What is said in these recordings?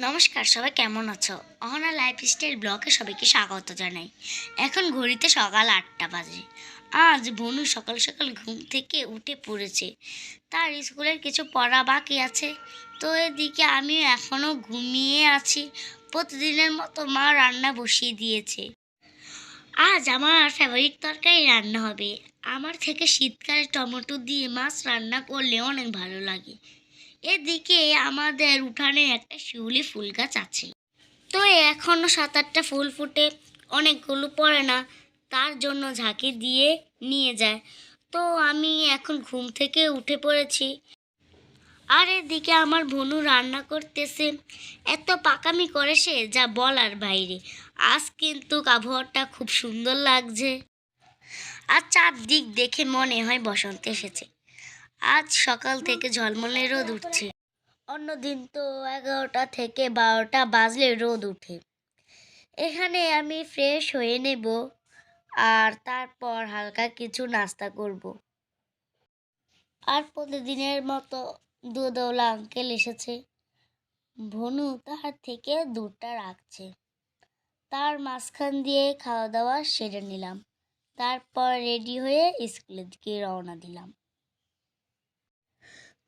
নমস্কার, সবাই কেমন আছো? অহনা লাইফস্টাইল ব্লগে সবাইকে স্বাগত জানাই। এখন ঘড়িতে সকাল আটটা বাজে। আজ বনু সকাল সকাল ঘুম থেকে উঠে পড়েছে। তার স্কুলের কিছু পড়া বাকি আছে। তো এদিকে আমি এখনও ঘুমিয়ে আছি। প্রতিদিনের মতো মা রান্না বসিয়ে দিয়েছে। আজ আমার ফেভারিট তরকারি রান্না হবে। আমার থেকে শীতকালে টমেটো দিয়ে মাছ রান্না করলে অনেক ভালো লাগে। এদিকে আমাদের উঠানে একটা শিউলি ফুল গাছ আছে। তো এখনও সাত আটটা ফুল ফুটে, অনেকগুলো পড়ে না, তার জন্য ঝাঁকি দিয়ে নিয়ে যায়। তো আমি এখন ঘুম থেকে উঠে পড়েছি। আর এদিকে আমার ভনু রান্না করতেছে। এত পাকামি করে সে, যা বলার বাইরে। আজ কিন্তু আবহাওয়াটা খুব সুন্দর লাগছে। আর চারদিক দেখে মনে হয় বসন্ত এসেছে। আজ সকাল থেকে ঝলমলে রোদ উঠছে। অন্যদিন তো এগারোটা থেকে বারোটা বাজলে রোদ উঠে। এখানে আমি ফ্রেশ হয়ে নেব আর তারপর হালকা কিছু নাস্তা করব। আর প্রতিদিনের মতো দুধওয়ালা আঙ্কেল এসেছে। ভনু তার থেকে দুধটা রাখছে। তার মাঝখান দিয়ে খাওয়া দাওয়া সেরে নিলাম। তারপর রেডি হয়ে স্কুলের দিকে রওনা দিলাম।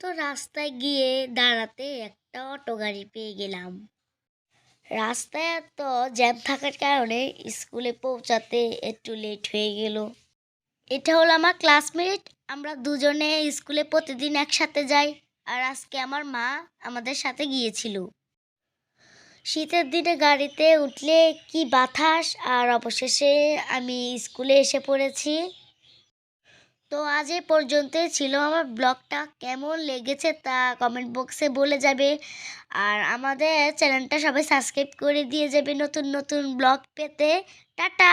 তো রাস্তায় গিয়ে দাঁড়াতে একটা অটো গাড়ি পেয়ে গেলাম। রাস্তায় এত জ্যাম থাকার কারণে স্কুলে পৌঁছাতে একটু লেট হয়ে গেল। এটা হলো আমার ক্লাসমেট আমরা দুজনে স্কুলে প্রতিদিন একসাথে যাই, আর আজকে আমার মা আমাদের সাথে গিয়েছিল। শীতের দিনে গাড়িতে উঠলে কি বাতাস, আর অবশেষে আমি স্কুলে এসে পড়েছি। তো আজ এই পর্যন্তই ছিল আমার ব্লগটা। কেমন লেগেছে তা কমেন্ট বক্সে বলে যাবে। আর আমাদের চ্যানেলটা সবাই সাবস্ক্রাইব করে দিয়ে যাবে নতুন নতুন ব্লগ পেতে। টাটা!